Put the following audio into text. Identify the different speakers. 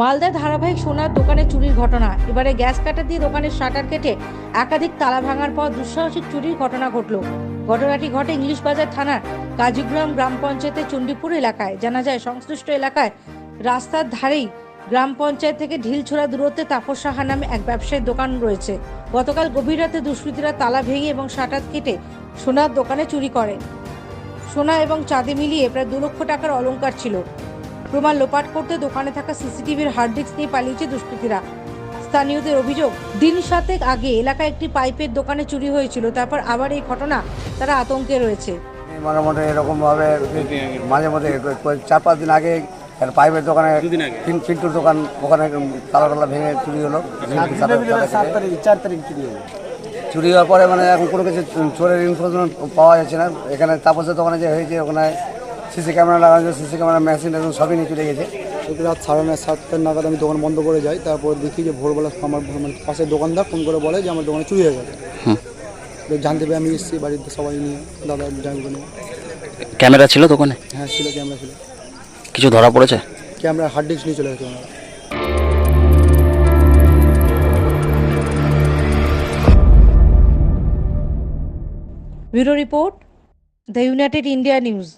Speaker 1: মালদায় ধারাবাহিক সোনার দোকানে চুরির ঘটনা। এবারে গ্যাস কাটা দিয়ে দোকানের শাটার কেটে একাধিক তালা ভাঙার পর দুঃসাহসিক চুরির ঘটনা ঘটল। ঘটনাটি ঘটে ইংলিশ বাজার থানার কাজীগ্রাম গ্রাম পঞ্চায়েতের চণ্ডীপুর এলাকায়। জানা যায়, সংশ্লিষ্ট এলাকায় রাস্তার ধারেই গ্রাম পঞ্চায়েত থেকে ঢিলছোড়া দূরত্বে তাপস সাহা নামে এক ব্যবসায়ীর দোকান রয়েছে। গতকাল গভীর রাতে দুষ্কৃতীরা তালা ভেঙে এবং শাটার কেটে সোনার দোকানে চুরি করে। সোনা এবং চাঁদে মিলিয়ে প্রায় দু লক্ষ টাকার অলংকার ছিল। প্রমাণ লোপাট করতে দোকানে থাকা সিসিটিভির হার্ড ডিস্ক নিয়ে পালিয়েছে দুষ্কৃতীরা। স্থানীয়দের অভিযোগ দিন সাতেক আগে এলাকায় একটি পাইপের দোকানে চুরি হয়েছিল তারপর আবার এই ঘটনা তারা আতঙ্কে রয়েছে।
Speaker 2: মোটামুটি এরকম ভাবে মাঝে মধ্যে চার পাঁচ দিন আগে একটা পাইপের দোকানে পিন- পিন্টুর দোকান ওখানে তালা টালা ভেঙে চুরি হলো।
Speaker 3: চার তারিখ চুরি হলো।
Speaker 2: চুরি হওয়ার পরে মানে এখন কোনো কিছু চোরের ইনফরমেশন পাওয়া যাচ্ছে না। এখানে তাপসের দোকানে যে হয়েছে ওখানে সিসি ক্যামেরা লাগানো সিসি ক্যামেরা মেশিন এখন সবই নিয়ে চলে গেছে।
Speaker 3: রাত সাড়ে নয় সাতটার নাগাদ আমি দোকান বন্ধ করে যাই তারপর দেখি যে ভোরবেলা আমার মানে পাশের দোকানদার ফোন করে বলে যে আমার দোকানে চুরি হয়ে গেছে। তো জানতে পেরে আমি এসেছি বাড়িতে সবাই নিয়ে দাদা জানব নিয়ে।
Speaker 4: ক্যামেরা ছিল দোকানে?
Speaker 3: হ্যাঁ ছিল ক্যামেরা ছিল।
Speaker 4: কিছু ধরা পড়েছে?
Speaker 3: ক্যামেরা হার্ড ডিস্ক নিয়ে চলে গেছে ওনারা
Speaker 1: bureau report the United India news.